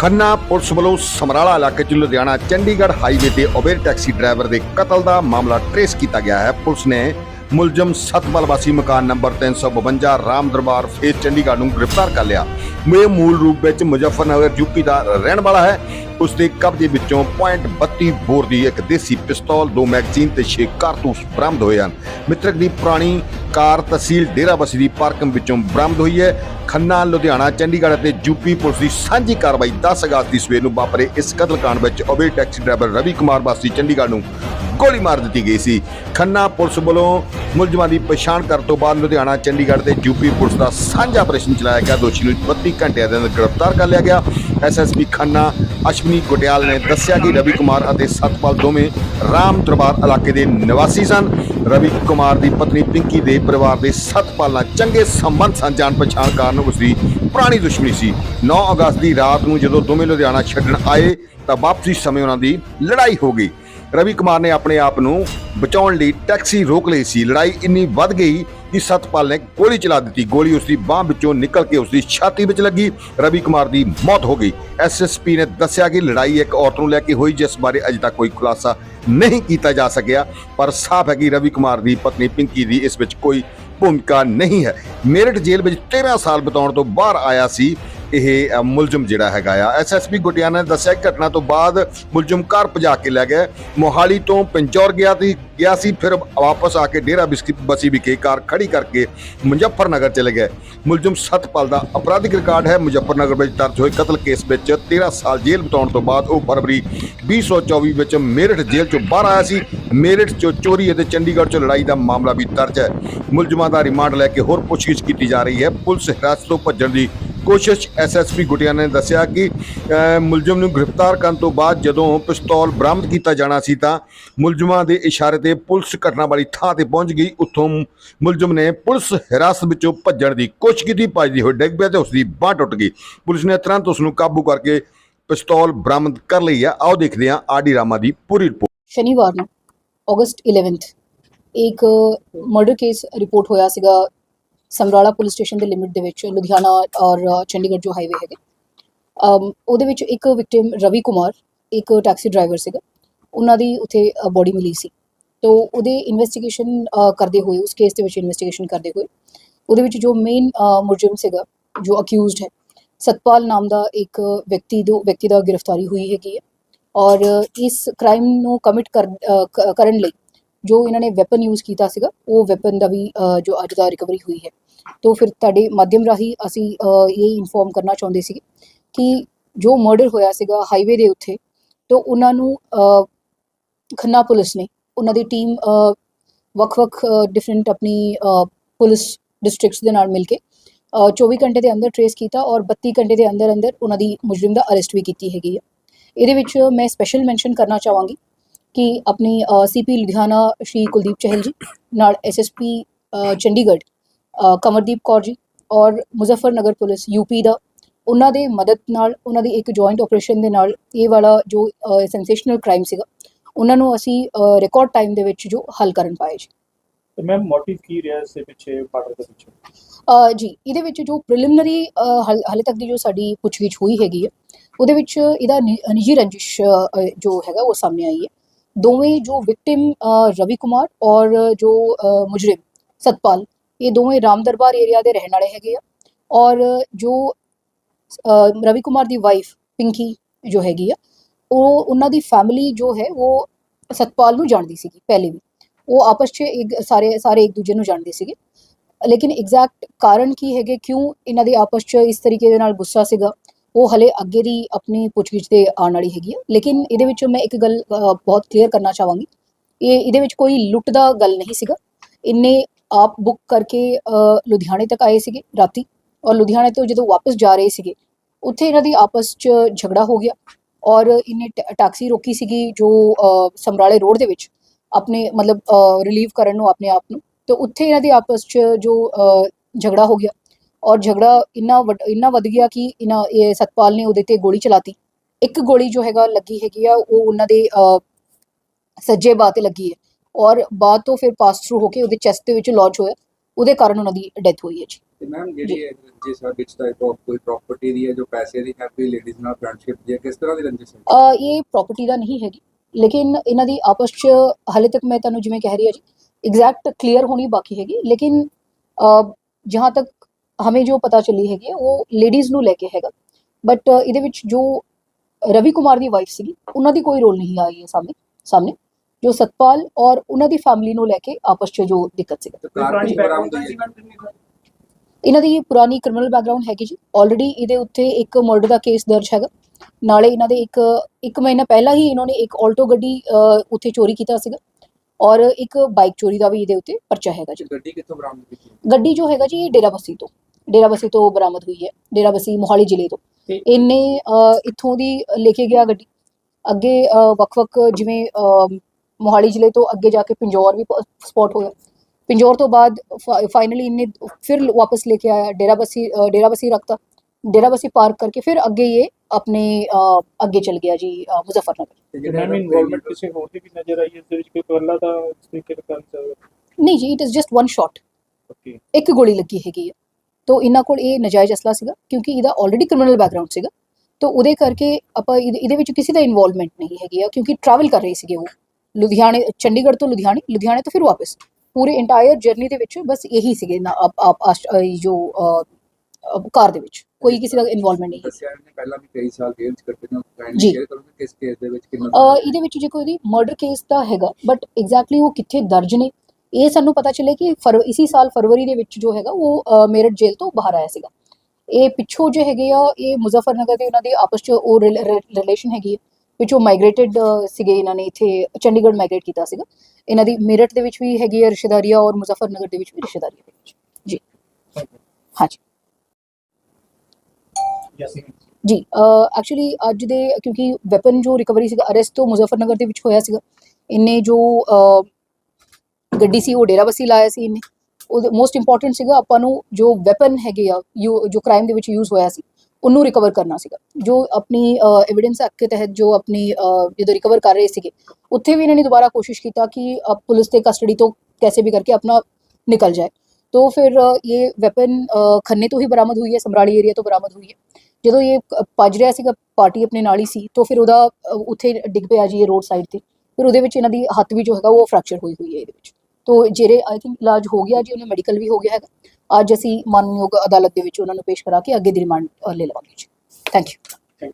Khanna police ਵੱਲੋਂ ਸਮਰਾਲਾ ਇਲਾਕੇ 'ਚ ਲੁਧਿਆਣਾ ਚੰਡੀਗੜ੍ਹ ਹਾਈਵੇ ਤੇ ਉਬੇਰ ਟੈਕਸੀ ਡਰਾਈਵਰ ਦੇ ਕਤਲ ਦਾ ਮਾਮਲਾ ਟਰੇਸ ਕੀਤਾ ਗਿਆ ਹੈ। ਪੁਲਿਸ ਨੇ ਮੁਲਜ਼ਮ ਸਤਪਾਲ ਵਾਸੀ ਮਕਾਨ ਨੰਬਰ 352 ਰਾਮ ਦਰਬਾਰ ਫੇਸ ਚੰਡੀਗੜ੍ਹ ਨੂੰ ਗ੍ਰਿਫਤਾਰ ਕਰ ਲਿਆ। ਇਹ ਮੂਲ ਰੂਪ ਵਿੱਚ ਮੁਜ਼ੱਫਰਨਗਰ ਯੂਪੀ ਦਾ ਰਹਿਣ ਵਾਲਾ ਹੈ। ਉਸ ਦੇ ਕਬਜ਼ੇ ਵਿੱਚੋਂ .32 ਬੋਰ ਦੀ ਇੱਕ ਦੇਸੀ ਪਿਸਤੌਲ, ਦੋ ਮੈਗਜ਼ੀਨ ਤੇ 6 ਕਾਰਤੂਸ ਬਰਾਮਦ ਹੋਏ ਹਨ। ਮਿੱਤਰਕ ਦੀ ਪੁਰਾਣੀ ਕਾਰ ਤਹਿਸੀਲ ਡੇਰਾਬੱਸੀ ਦੀ ਪਾਰਕਿੰਗ ਵਿੱਚੋਂ ਬਰਾਮਦ ਹੋਈ ਹੈ। ਖੰਨਾ, ਲੁਧਿਆਣਾ, ਚੰਡੀਗੜ੍ਹ ਅਤੇ ਯੂਪੀ ਪੁਲਿਸ ਦੀ ਸਾਂਝੀ ਕਾਰਵਾਈ 10 ਅਗਸਤ ਦੀ ਸਵੇਰ ਨੂੰ ਵਾਪਰੇ। ਇਸ ਕਤਲकांड ਵਿੱਚ Uber taxi driver Ravi Kumar ਵਾਸੀ ਚੰਡੀਗੜ੍ਹ ਨੂੰ ਗੋਲੀ ਮਾਰ ਦਿੱਤੀ ਗਈ ਸੀ। ਖੰਨਾ ਪੁਲਿਸ ਵੱਲੋਂ ਮੁਲਜ਼ਮਾਂ ਦੀ ਪਛਾਣ ਕਰਨ ਤੋਂ ਬਾਅਦ ਲੁਧਿਆਣਾ, ਚੰਡੀਗੜ੍ਹ ਤੇ ਯੂਪੀ ਪੁਲਿਸ ਦਾ ਸਾਂਝਾ ਆਪਰੇਸ਼ਨ ਚਲਾਇਆ ਗਿਆ। ਦੋਸ਼ੀ ਨੂੰ 32 ਘੰਟਿਆਂ ਦੇ ਅੰਦਰ ਗ੍ਰਿਫਤਾਰ ਕਰ ਲਿਆ ਗਿਆ। ਐਸਐਸਪੀ ਖੰਨਾ ਅਸ਼ਵਨੀ ਗੁਟਿਆਲ ਨੇ ਦੱਸਿਆ ਕਿ ਰਵੀ ਕੁਮਾਰ ਅਤੇ ਸਤਪਾਲ ਦੋਵੇਂ ਰਾਮ ਦਰਬਾਰ ਇਲਾਕੇ ਦੇ ਨਿਵਾਸੀ ਸਨ। ਰਵੀ ਕੁਮਾਰ ਦੀ ਪਤਨੀ ਪਿੰਕੀ ਦੇ ਪਰਿਵਾਰ ਦੇ ਸਤਪਾਲ ਨਾਲ ਚੰਗੇ ਸੰਬੰਧ ਸਨ। ਜਾਣ ਪਛਾਣ ਕਾਰਨ ਉਸ ਦੀ ਪੁਰਾਣੀ ਦੁਸ਼ਮਣੀ ਸੀ। 9 ਅਗਸਤ ਦੀ ਰਾਤ ਨੂੰ ਜਦੋਂ ਦੋਵੇਂ ਲੁਧਿਆਣਾ ਛੱਡਣ ਆਏ, ਤਾਂ ਵਾਪਸੀ ਸਮੇਂ ਉਹਨਾਂ ਦੀ ਲੜਾਈ ਹੋ ਗਈ। ਰਵੀ ਕੁਮਾਰ ਨੇ ਆਪਣੇ ਆਪ ਨੂੰ ਬਚਾਉਣ ਲਈ ਟੈਕਸੀ ਰੋਕ ਲਈ ਸੀ। ਲੜਾਈ ਇੰਨੀ ਵੱਧ ਗਈ ਕਿ ਸਤਪਾਲ ਨੇ ਗੋਲੀ ਚਲਾ ਦਿੱਤੀ। ਗੋਲੀ ਉਸ ਦੀ ਬਾਹ ਵਿੱਚੋਂ ਨਿਕਲ ਕੇ ਉਸ ਦੀ ਛਾਤੀ ਵਿੱਚ ਲੱਗੀ। ਰਵੀ ਕੁਮਾਰ ਦੀ ਮੌਤ ਹੋ ਗਈ। ਐਸਐਸਪੀ ਨੇ ਦੱਸਿਆ ਕਿ ਲੜਾਈ ਇੱਕ ਔਰਤ ਨੂੰ ਲੈ ਕੇ ਹੋਈ, ਜਿਸ ਬਾਰੇ ਅਜੇ ਤੱਕ ਕੋਈ ਖੁਲਾਸਾ ਨਹੀਂ ਕੀਤਾ ਜਾ ਸਕਿਆ। ਪਰ ਸਾਫ਼ ਹੈ ਕਿ ਰਵੀ ਕੁਮਾਰ ਦੀ ਪਤਨੀ ਪਿੰਕੀ ਦੀ ਇਸ ਵਿੱਚ ਕੋਈ ਭੂਮਿਕਾ ਨਹੀਂ ਹੈ। ਮੇਰਠ ਜੇਲ੍ਹ ਵਿੱਚ 13 ਸਾਲ ਬਿਤਾਉਣ ਤੋਂ ਬਾਹਰ ਆਇਆ ਸੀ। ਇਹ ਮੁਲਜ਼ਮ ਜਿਹੜਾ ਹੈਗਾ ਆ। ਐਸਐਸਪੀ ਗੁਟਿਆਣਾ ਨੇ ਦੱਸਿਆ ਘਟਨਾ ਤੋਂ ਬਾਅਦ ਮੁਲਜ਼ਮ ਘਰ ਭਜਾ ਕੇ ਲੈ ਗਏ। ਮੋਹਾਲੀ ਤੋਂ ਪੰਜੌਰ ਗਿਆ ਸੀ ਗਿਆ ਸੀ, ਫਿਰ ਵਾਪਸ ਆ ਕੇ ਡੇਰਾ ਬਿਸਕੀ ਬਸੀ ਵਿਖੇ ਕਾਰ ਖੜੀ ਕਰਕੇ ਮੁਜ਼ੱਫਰਨਗਰ ਚਲੇ ਗਏ। ਮੁਲਜ਼ਮ ਸਤਪਾਲ ਦਾ ਅਪਰਾਧਿਕ ਰਿਕਾਰਡ ਹੈ। ਮੁਜ਼ੱਫਰਨਗਰ ਵਿੱਚ ਦਰਜ ਹੋਏ ਕਤਲ ਕੇਸ ਵਿੱਚ 13 ਸਾਲ ਜੇਲ੍ਹ ਬਿਤਾਉਣ ਤੋਂ ਬਾਅਦ ਉਹ ਫਰਵਰੀ 2024 ਵਿੱਚ ਮੇਰਠ ਜੇਲ੍ਹ ਚੋਂ ਬਾਹਰ ਆਇਆ ਸੀ। ਮੇਰਠ ਚੋਂ ਚੋਰੀ ਅਤੇ ਚੰਡੀਗੜ੍ਹ ਚੋਂ ਲੜਾਈ ਦਾ ਮਾਮਲਾ ਵੀ ਦਰਜ ਹੈ। ਮੁਲਜ਼ਮਾਂ ਦਾ ਰਿਮਾਂਡ ਲੈ ਕੇ ਹੋਰ ਪੁੱਛਗਿੱਛ ਕੀਤੀ ਜਾ ਰਹੀ ਹੈ। ਪੁਲਿਸ ਹਿਰਾਸਤ ਤੋਂ ਭੱਜਣ ਦੀ ਕੋਸ਼ਿਸ਼ ਐਸਐਸਪੀ ਗੁਟਿਆਣਾ ਨੇ ਦੱਸਿਆ ਕਿ ਮੁਲਜ਼ਮ ਨੂੰ ਗ੍ਰਿਫਤਾਰ ਕਰਨ ਤੋਂ ਬਾਅਦ ਜਦੋਂ ਪਿਸਤੌਲ ਬਰਾਮਦ ਕੀਤਾ ਜਾਣਾ ਸੀ ਤਾਂ ਮੁਲਜ਼ਮਾਂ ਦੇ ਇਸ਼ਾਰੇ ਤੇ ਪੁਲਿਸ ਘਟਨਾ ਵਾਲੀ ਥਾਂ ਤੇ ਪਹੁੰਚ ਗਈ। ਉੱਥੋਂ ਮੁਲਜ਼ਮ ਨੇ ਪੁਲਿਸ ਹਿਰਾਸਤ ਵਿੱਚੋਂ ਭੱਜਣ ਦੀ ਕੋਸ਼ਿਸ਼ ਕੀਤੀ, ਭੱਜਦੀ ਹੋਈ ਡਿੱਗ ਪਿਆ ਤੇ ਉਸ ਦੀ ਬਾਂਹ ਟੁੱਟ ਗਈ। ਪੁਲਿਸ ਨੇ ਤੁਰੰਤ ਉਸ ਨੂੰ ਕਾਬੂ ਕਰਕੇ ਪਿਸਤੌਲ ਬਰਾਮਦ ਕਰ ਲਈ ਹੈ ਆਓ ਦੇਖਦੇ ਹਾਂ ਆਡੀ ਰਾਮਾ ਦੀ ਪੂਰੀ ਰਿਪੋਰਟ। ਸ਼ਨੀਵਾਰ ਨੂੰ ਅਗਸਤ 11th ਇੱਕ ਮਰਡਰ ਕੇਸ ਰਿਪੋਰਟ ਹੋਇਆ ਸੀਗਾ ਸਮਰਾਲਾ ਪੁਲਿਸ ਸਟੇਸ਼ਨ ਦੇ ਲਿਮਿਟ ਦੇ ਵਿੱਚ ਲੁਧਿਆਣਾ ਔਰ ਚੰਡੀਗੜ੍ਹ ਜੋ ਹਾਈਵੇ ਹੈਗੇ। ਉਹਦੇ ਵਿੱਚ ਇੱਕ ਵਿਕਟਿਮ ਰਵੀ ਕੁਮਾਰ, ਇੱਕ ਟੈਕਸੀ ਡਰਾਈਵਰ ਸੀਗਾ। ਉਹਨਾਂ ਦੀ ਉੱਥੇ ਬੋਡੀ ਮਿਲੀ ਸੀ। ਤੋਂ ਉਹਦੇ ਇਨਵੈਸਟੀਗੇਸ਼ਨ ਕਰਦੇ ਹੋਏ, ਉਸ ਕੇਸ ਦੇ ਵਿੱਚ ਇਨਵੈਸਟੀਗੇਸ਼ਨ ਕਰਦੇ ਹੋਏ, ਉਹਦੇ ਵਿੱਚ ਜੋ ਮੇਨ ਮੁਲਜ਼ਮ ਸੀਗਾ, ਜੋ ਅਕਿਊਜ਼ਡ ਹੈ, ਸਤਪਾਲ ਨਾਮ ਦਾ ਇੱਕ ਵਿਅਕਤੀ ਦੋ, ਵਿਅਕਤੀ ਦਾ ਗ੍ਰਿਫਤਾਰੀ ਹੋਈ ਹੈਗੀ ਹੈ। ਔਰ ਇਸ ਕ੍ਰਾਈਮ ਨੂੰ ਕਮਿਟ ਕਰਨ ਲਈ ਜੋ ਇਹਨਾਂ ਨੇ ਵੈਪਨ ਯੂਜ਼ ਕੀਤਾ ਸੀਗਾ ਉਹ ਵੈਪਨ ਦਾ ਵੀ ਜੋ ਅੱਜ ਦਾ ਰਿਕਵਰੀ ਹੋਈ ਹੈ। ਤੋਂ ਫਿਰ ਤੁਹਾਡੇ ਮਾਧਿਅਮ ਰਾਹੀਂ ਅਸੀਂ ਇਹ ਇਨਫੋਰਮ ਕਰਨਾ ਚਾਹੁੰਦੇ ਸੀਗੇ ਕਿ ਜੋ ਮਰਡਰ ਹੋਇਆ ਸੀਗਾ ਹਾਈਵੇ ਦੇ ਉੱਤੇ ਤੋਂ ਉਹਨਾਂ ਨੂੰ ਖੰਨਾ ਪੁਲਿਸ ਨੇ ਉਹਨਾਂ ਦੀ ਟੀਮ ਵੱਖ-ਵੱਖ ਡਿਫਰੈਂਟ ਆਪਣੀ ਪੁਲਿਸ ਡਿਸਟ੍ਰਿਕਟਸ ਦੇ ਨਾਲ ਮਿਲ ਕੇ ਅ, 24 ਘੰਟੇ ਦੇ ਅੰਦਰ ਟਰੇਸ ਕੀਤਾ ਔਰ 32 ਘੰਟੇ ਦੇ ਅੰਦਰ ਅੰਦਰ ਉਹਨਾਂ ਦੀ ਮੁਜਰਮ ਦਾ ਅਰੈਸਟ ਵੀ ਕੀਤੀ ਹੈਗੀ ਆ। ਇਹਦੇ ਵਿੱਚ ਮੈਂ ਸਪੈਸ਼ਲ ਮੈਂਸ਼ਨ ਕਰਨਾ ਚਾਹਾਂਗੀ ਕਿ ਆਪਣੀ ਸੀਪੀ ਲੁਧਿਆਣਾ ਸ਼੍ਰੀ ਕੁਲਦੀਪ ਚਹਿਲ ਜੀ ਨਾਲ ਐਸਐਸਪੀ ਚੰਡੀਗੜ੍ਹ ਕਮਰਦੀਪ ਕੌਰ ਜੀ ਔਰ ਮੁਜ਼ੱਫਰਨਗਰ ਪੁਲਿਸ ਯੂਪੀ ਦਾ ਉਹਨਾਂ ਦੇ ਮਦਦ ਨਾਲ ਉਹਨਾਂ ਦੀ ਇੱਕ ਜੁਆਇੰਟ ਆਪਰੇਸ਼ਨ ਦੇ ਨਾਲ ਇਹ ਵਾਲਾ ਜੋ ਸੈਂਸੇਸ਼ਨਲ ਕ੍ਰਾਈਮ ਸੀਗਾ ਉਹਨਾਂ ਨੂੰ ਅਸੀਂ ਰਿਕਾਰਡ ਟਾਈਮ ਦੇ ਵਿੱਚ ਜੋ ਹੱਲ ਕਰਨ ਪਾਏ ਜੀ। ਤੇ ਮੈਮ ਮੋਟਿਵ ਕੀ ਰਿਹਾ ਇਸ ਦੇ ਪਿੱਛੇ ਮਰਡਰ ਦੇ ਪਿੱਛੇ? ਜੀ ਇਹਦੇ ਵਿੱਚ ਜੋ ਪ੍ਰੀਲਿਮਿਨਰੀ ਹਾਲੇ ਤੱਕ ਦੀ ਜੋ ਸਾਡੀ ਪੁੱਛਗਿੱਛ ਹੋਈ ਹੈਗੀ ਹੈ ਉਹਦੇ ਵਿੱਚ ਇਹਦਾ ਨਿੱਜੀ ਰੰਜਿਸ਼ ਜੋ ਹੈਗਾ ਉਹ ਸਾਹਮਣੇ ਆਈ ਹੈ। ਦੋਵੇਂ ਜੋ ਵਿਕਟਿਮ ਰਵੀ ਕੁਮਾਰ ਔਰ ਜੋ ਅ, ਮੁਜਰਿਮ ਸਤਪਾਲ ਇਹ ਦੋਵੇਂ ਰਾਮ ਦਰਬਾਰ ਏਰੀਆ ਦੇ ਰਹਿਣ ਵਾਲੇ ਹੈਗੇ ਆ ਔਰ ਜੋ ਰਵੀ ਕੁਮਾਰ ਦੀ ਵਾਈਫ ਪਿੰਕੀ ਜੋ ਹੈਗੀ ਆ ਉਹ ਉਹਨਾਂ ਦੀ ਫੈਮਿਲੀ ਜੋ ਹੈ ਉਹ ਸਤਪਾਲ ਨੂੰ ਜਾਣਦੀ ਸੀਗੀ ਪਹਿਲੇ ਵੀ ਉਹ ਆਪਸ 'ਚ ਇੱਕ ਸਾਰੇ ਸਾਰੇ ਇੱਕ ਦੂਜੇ ਨੂੰ ਜਾਣਦੇ ਸੀਗੇ ਲੇਕਿਨ ਐਗਜ਼ੈਕਟ ਕਾਰਨ ਕੀ ਹੈਗੇ ਕਿਉਂ ਇਹਨਾਂ ਦੇ ਆਪਸ 'ਚ ਇਸ ਤਰੀਕੇ ਦੇ ਨਾਲ ਗੁੱਸਾ ਸੀਗਾ ਉਹ ਹਲੇ ਅੱਗੇ ਦੀ ਆਪਣੀ ਪੁੱਛਗਿੱਛ ਤੇ ਆਉਣ ਵਾਲੀ ਹੈਗੀ ਆ। ਲੇਕਿਨ ਇਹਦੇ ਵਿੱਚ ਮੈਂ ਇੱਕ ਗੱਲ ਬਹੁਤ ਕਲੀਅਰ ਕਰਨਾ ਚਾਹਾਂਗੀ। ਇਹ, ਇਹਦੇ ਵਿੱਚ ਕੋਈ ਲੁੱਟ ਦਾ ਗੱਲ ਨਹੀਂ ਸੀਗਾ। ਇੰਨੇ ਆਪ ਬੁੱਕ ਕਰਕੇ ਲੁਧਿਆਣੇ ਤੱਕ ਆਏ ਸੀਗੇ ਰਾਤੀ। ਔਰ ਲੁਧਿਆਣੇ ਤੋਂ ਜਦੋਂ ਵਾਪਸ ਜਾ ਰਹੇ ਸੀਗੇ, ਉੱਥੇ ਇਹਨਾਂ ਦੀ ਆਪਸ 'ਚ ਝਗੜਾ ਹੋ ਗਿਆ। ਔਰ ਇਹਨੇ ਟ- ਟੈਕਸੀ ਰੋਕੀ ਸੀਗੀ ਜੋ ਸਮਰਾਲੇ ਰੋਡ ਦੇ ਵਿੱਚ ਆਪਣੇ, ਮਤਲਬ ਰਿਲੀਵ ਕਰਨ ਨੂੰ ਆਪਣੇ ਆਪ ਨੂੰ। ਤੇ ਉੱਥੇ ਇਹਨਾਂ ਦੀ ਆਪਸ 'ਚ ਜੋ ਝਗੜਾ ਹੋ ਗਿਆ। ਔਰ ਝਗੜਾ ਇੰਨਾ ਇੰਨਾ ਵੱਧ ਗਿਆ ਕਿ ਇਹਨਾਂ ਇਹ ਸਤਪਾਲ ਨੇ ਉਹਦੇ ਤੇ ਗੋਲੀ ਚਲਾਤੀ। ਇੱਕ ਗੋਲੀ ਜੋ ਹੈਗਾ ਲੱਗੀ ਹੈਗੀ ਆ ਉਹ ਉਹਨਾਂ ਦੇ ਸੱਜੇ ਬਾਹ ਤੇ ਲੱਗੀ ਹੈ। ਔਰ ਬਾਹ ਤੋਂ ਫਿਰ ਪਾਸ ਥਰੂ ਹੋ ਕੇ ਉਹਦੇ ਚੈਸਟ ਦੇ ਵਿੱਚ ਲੌਂਚ ਹੋਇਆ। ਉਹਦੇ ਕਾਰਨ ਉਹਨਾਂ ਦੀ ਡੈਥ ਹੋਈ ਹੈ ਜੀ। ਇਹ ਪ੍ਰਾਪਰਟੀ ਦਾ ਨਹੀਂ ਹੈਗੀ। ਲੇਕਿਨ ਇਹਨਾਂ ਦੀ ਆਪਸ ਚ ਹਾਲੇ ਤੱਕ ਮੈਂ ਤੁਹਾਨੂੰ ਜਿਵੇਂ ਕਹਿ ਰਹੀ ਹਾਂ ਜੀ ਐਗਜ਼ੈਕਟ ਕਲੀਅਰ ਹੋਣੀ ਬਾਕੀ ਹੈਗੀ। ਲੇਕਿਨ ਜਹਾਂ ਤੱਕ ਹਮੇ ਜੋ ਪਤਾ ਚੱਲੀ ਹੈਗੀ ਉਹ ਲੇਡੀਜ਼ ਨੂੰ ਲੈ ਕੇ ਹੈਗਾ। ਬਟ ਇਹਦੇ ਵਿੱਚ ਜੋ ਰਵੀ ਕੁਮਾਰ ਦੀ ਵਾਈਫ ਸੀਗੀ ਉਹਨਾਂ ਦੀ ਕੋਈ ਰੋਲ ਨਹੀਂ ਆਈ ਹੈ ਸਾਹਮਣੇ ਸਾਹਮਣੇ। ਜੋ ਸਤਪਾਲ ਔਰ ਉਹਨਾਂ ਦੀ ਫੈਮਿਲੀ ਨੂੰ ਲੈ ਕੇ ਆਪਸ 'ਚ ਜੋ ਦਿੱਕਤ ਸੀ ਇਹਨਾਂ ਦੀ ਪੁਰਾਣੀ ਕ੍ਰਿਮੀਨਲ ਬੈਕਗ੍ਰਾਉਂਡ ਹੈਗੀ ਜੀ। ਆਲਰੇਡੀ ਇਹਦੇ ਉੱਤੇ ਇੱਕ ਮਰਡਰ ਦਾ ਕੇਸ ਦਰਜ ਹੈਗਾ। ਨਾਲੇ ਇਹਨਾਂ ਦੇ ਇੱਕ ਇੱਕ ਮਹੀਨਾ ਪਹਿਲਾਂ ਹੀ ਇਹਨਾਂ ਨੇ ਇੱਕ ਆਲਟੋ ਗੱਡੀ ਉੱਥੇ ਚੋਰੀ ਕੀਤਾ ਸੀਗਾ। ਔਰ ਇੱਕ ਬਾਈਕ ਚੋਰੀ ਦਾ ਵੀ ਇਹਦੇ ਉੱਤੇ ਪਰਚਾ ਹੈਗਾ ਜੀ। ਗੱਡੀ ਕਿੱਥੋਂ ਬਰਾਮਦ ਕੀਤੀ? ਗੱਡੀ ਜੋ ਹੈਗਾ ਜੀ ਡੇਰਾ ਬਸੀ ਤੋਂ। ਡੇਰਾਬੱਸੀ ਤੋਂ ਬਰਾਮਦ ਹੋਈ ਹੈ ਡੇਰਾਬੱਸੀ ਮੋਹਾਲੀ ਜ਼ਿਲ੍ਹੇ ਤੋਂ। ਤੇ- ਇਹਨੇ ਅ, ਇੱਥੋਂ ਦੀ ਲੈ ਕੇ ਗਿਆ ਗੱਡੀ। ਅੱਗੇ ਅ, ਵੱਖ-ਵੱਖ ਜਿਵੇਂ ਅ, ਮੋਹਾਲੀ ਜ਼ਿਲ੍ਹੇ ਤੋਂ ਅੱਗੇ ਜਾ ਕੇ ਪਿੰਜੌਰ ਵੀ ਸਪੌਟ ਹੋਇਆ। ਪਿੰਜੌਰ ਤੋਂ ਬਾਅਦ ਫਾਈਨਲੀ ਇਹਨੇ ਫਿਰ ਵਾਪਸ ਲੈ ਕੇ ਆਇਆ ਡੇਰਾਬੱਸੀ ਅ, ਡੇਰਾਬੱਸੀ ਰੱਖਤਾ ਡੇਰਾਬੱਸੀ ਪਾਰਕ ਕਰਕੇ ਫਿਰ ਅੱਗੇ ਇਹ ਆਪਣੇ ਅ, ਅੱਗੇ ਚਲ ਗਿਆ ਜੀ ਅ, ਮੁਜ਼ੱਫਰਨਗਰ। ਮੈਮ ਜਿਹੜਾ ਇਨਵੋਲਵਮੈਂਟ ਕਿਸੇ ਹੋਰ ਦੀ ਵੀ ਨਜ਼ਰ ਆਈ ਹੈ ਇਸ ਦੇ ਵਿੱਚ ਕੋਈ ਪਹਿਲਾਂ ਦਾ ਇਸ ਤਰੀਕੇ ਦਾ ਕੰਮ ਚੱਲ ਰਿਹਾ ਨਹੀਂ ਜੀ it is just one shot okay ਇੱਕ ਗੋਲੀ ਲੱਗੀ ਹੈਗੀ ਹੈ। ਤੋ ਇਹਨਾਂ ਕੋਲ ਇਹ ਨਜਾਇਜ਼ ਅਸਲਾ ਸੀਗਾ ਕਿਉਂਕਿ ਇਹਦਾ ਆਲਰੇਡੀ ਕ੍ਰਿਮੀਨਲ ਬੈਕਗ੍ਰਾਉਂਡ ਸੀਗਾ। ਤੋ ਉਹਦੇ ਕਰਕੇ ਆਪਾਂ ਇਹਦੇ ਵਿੱਚ ਕਿਸੇ ਦਾ ਇਨਵੋਲਵਮੈਂਟ ਨਹੀਂ ਹੈਗੀ ਆ ਕਿਉਂਕਿ ਟਰੈਵਲ ਕਰ ਰਹੇ ਸੀਗੇ ਉਹ। ਲੁਧਿਆਣੇ ਚੰਡੀਗੜ੍ਹ ਤੋਂ ਲੁਧਿਆਣੇ ਲੁਧਿਆਣੇ ਤੋਂ ਫਿਰ ਵਾਪਸ। ਪੂਰੇ ਇੰਟਾਇਰ ਜਰਨੀ ਦੇ ਵਿੱਚ ਬਸ ਇਹੀ ਸੀਗੇ ਨਾ ਆਪ ਜੋ ਕਾਰ ਦੇ ਵਿੱਚ। ਕੋਈ ਕਿਸੇ ਦਾ ਇਨਵੋਲਵਮੈਂਟ ਨਹੀਂ ਦੱਸਿਆ ਇਹਨੇ ਪਹਿਲਾਂ ਵੀ ਕਈ ਸਾਲ ਜੇਲ੍ਹ ਚ ਕੱਟੇ ਨੇ ਜੀ। ਸ਼ੇਅਰ ਕਰੋਗੇ ਕਿਸ ਕੇਸ ਦੇ ਵਿੱਚ ਕਿੰਨਾ ਇਹਦੇ ਵਿੱਚ ਜੇ ਕੋਈ ਮਰਡਰ ਕੇਸ ਦਾ ਹੈਗਾ ਬਟ ਐਗਜ਼ੈਕਟਲੀ ਉਹ ਕਿੱਥੇ ਦਰਜ ਨੇ ਇਹ ਸਾਨੂੰ ਪਤਾ ਚੱਲੇ ਕਿ ਫਰ ਇਸੀ ਸਾਲ ਫਰਵਰੀ ਦੇ ਵਿੱਚ ਜੋ ਹੈਗਾ ਉਹ ਮੇਰਠ ਜੇਲ੍ਹ ਤੋਂ ਬਾਹਰ ਆਇਆ ਸੀਗਾ। ਇਹ ਪਿੱਛੋਂ ਜੇ ਹੈਗੇ ਆ ਇਹ ਮੁਜ਼ੱਫਰਨਗਰ ਦੇ ਉਹਨਾਂ ਦੇ ਆਪਸ ਚ ਉਹ ਰਿਲੇਸ਼ਨ ਹੈਗੀ ਹੈ ਪਿੱਛੋਂ ਮਾਈਗ੍ਰੇਟਡ ਸੀਗੇ ਇਹਨਾਂ ਨੇ ਇੱਥੇ ਚੰਡੀਗੜ੍ਹ ਮਾਈਗ੍ਰੇਟ ਕੀਤਾ ਸੀਗਾ। ਇਹਨਾਂ ਦੀ ਮੇਰਠ ਦੇ ਵਿੱਚ ਵੀ ਹੈਗੀ ਹੈ ਰਿਸ਼ਤੇਦਾਰੀਆਂ ਔਰ ਮੁਜ਼ੱਫਰਨਗਰ ਦੇ ਵਿੱਚ ਵੀ ਰਿਸ਼ਤੇਦਾਰੀਆਂ ਹੈਗੀਆਂ ਜੀ। ਹਾਂਜੀ। ਜੀ ਐਕਚੁਅਲੀ ਅੱਜ ਦੇ ਕਿਉਂਕਿ ਵੈਪਨ ਜੋ ਰਿਕਵਰੀ ਸੀਗਾ ਅਰੈਸਟ ਤੋਂ ਮੁਜ਼ੱਫਰਨਗਰ ਦੇ ਵਿੱਚ ਹੋਇਆ ਸੀਗਾ ਇਹਨੇ ਜੋ ਗੱਡੀ ਸੀ ਉਹ ਡੇਰਾਬੱਸੀ ਲਾਇਆ ਸੀ ਇਹਨੇ ਉਹ ਮੋਸਟ ਇੰਪੋਰਟੈਂਟ ਸੀਗਾ ਆਪਾਂ ਨੂੰ ਜੋ ਵੈਪਨ ਹੈਗੇ ਆ ਯੂ- ਜੋ ਕ੍ਰਾਈਮ ਦੇ ਵਿੱਚ ਯੂਜ਼ ਹੋਇਆ ਸੀ ਉਹਨੂੰ ਰਿਕਵਰ ਕਰਨਾ ਸੀਗਾ ਜੋ ਆਪਣੀ ਐਵੀਡੈਂਸ ਐਕਟ ਦੇ ਤਹਿਤ ਜੋ ਆਪਣੀ ਅਹ, ਜਦੋਂ ਰਿਕਵਰ ਕਰ ਰਹੇ ਸੀਗੇ ਉੱਥੇ ਵੀ ਇਹਨਾਂ ਨੇ ਦੁਬਾਰਾ ਕੋਸ਼ਿਸ਼ ਕੀਤਾ ਕਿ ਅਹ, ਪੁਲਿਸ ਦੇ ਕਸਟਡੀ ਤੋਂ कैसे भी करके अपना निकल जाए तो फिर अ, ये वेपन खन्ने ਤੋਂ ਹੀ ਬਰਾਮਦ ਹੋਈ ਹੈ ਸਮਰਾਲੀ ਏਰੀਆ ਤੋਂ ਬਰਾਮਦ ਹੋਈ ਹੈ ਜਦੋਂ ਇਹ ਕ- ਭੱਜ ਰਿਹਾ ਸੀਗਾ ਪਾਰਟੀ ਆਪਣੇ ਨਾਲ ਹੀ ਸੀ ਤਾਂ ਫਿਰ ਉਹਦਾ ਅ, ਉੱਥੇ ਡਿੱਗ ਪਿਆ ਜੀ ਇਹ ਰੋਡ ਸਾਈਡ ਤੇ ਫਿਰ ਉਹਦੇ ਵਿੱਚ ਇਹਨਾਂ ਦੀ ਹੱਥ ਵੀ ਜੋ ਹੈਗਾ ਉਹ ਫ੍ਰੈਕਚਰ ਹੋਈ ਹੋਈ ਹੈ ਇਹਦੇ ਵਿੱਚ ਤੋਂ ਜਿਹੜੇ ਆਈ ਥਿੰਕ ਇਲਾਜ ਹੋ ਗਿਆ ਜੀ, ਉਹਨੇ ਮੈਡੀਕਲ ਵੀ ਹੋ ਗਿਆ ਹੈਗਾ। ਅੱਜ ਅਸੀਂ ਮਾਨਯੋਗ ਅਦਾਲਤ ਦੇ ਵਿੱਚ ਉਹਨਾਂ ਨੂੰ ਪੇਸ਼ ਕਰਾ ਕੇ ਅੱਗੇ ਦੀ ਰਿਮਾਂਡ ਲੈ ਲਵਾਂਗੇ ਜੀ। Thank you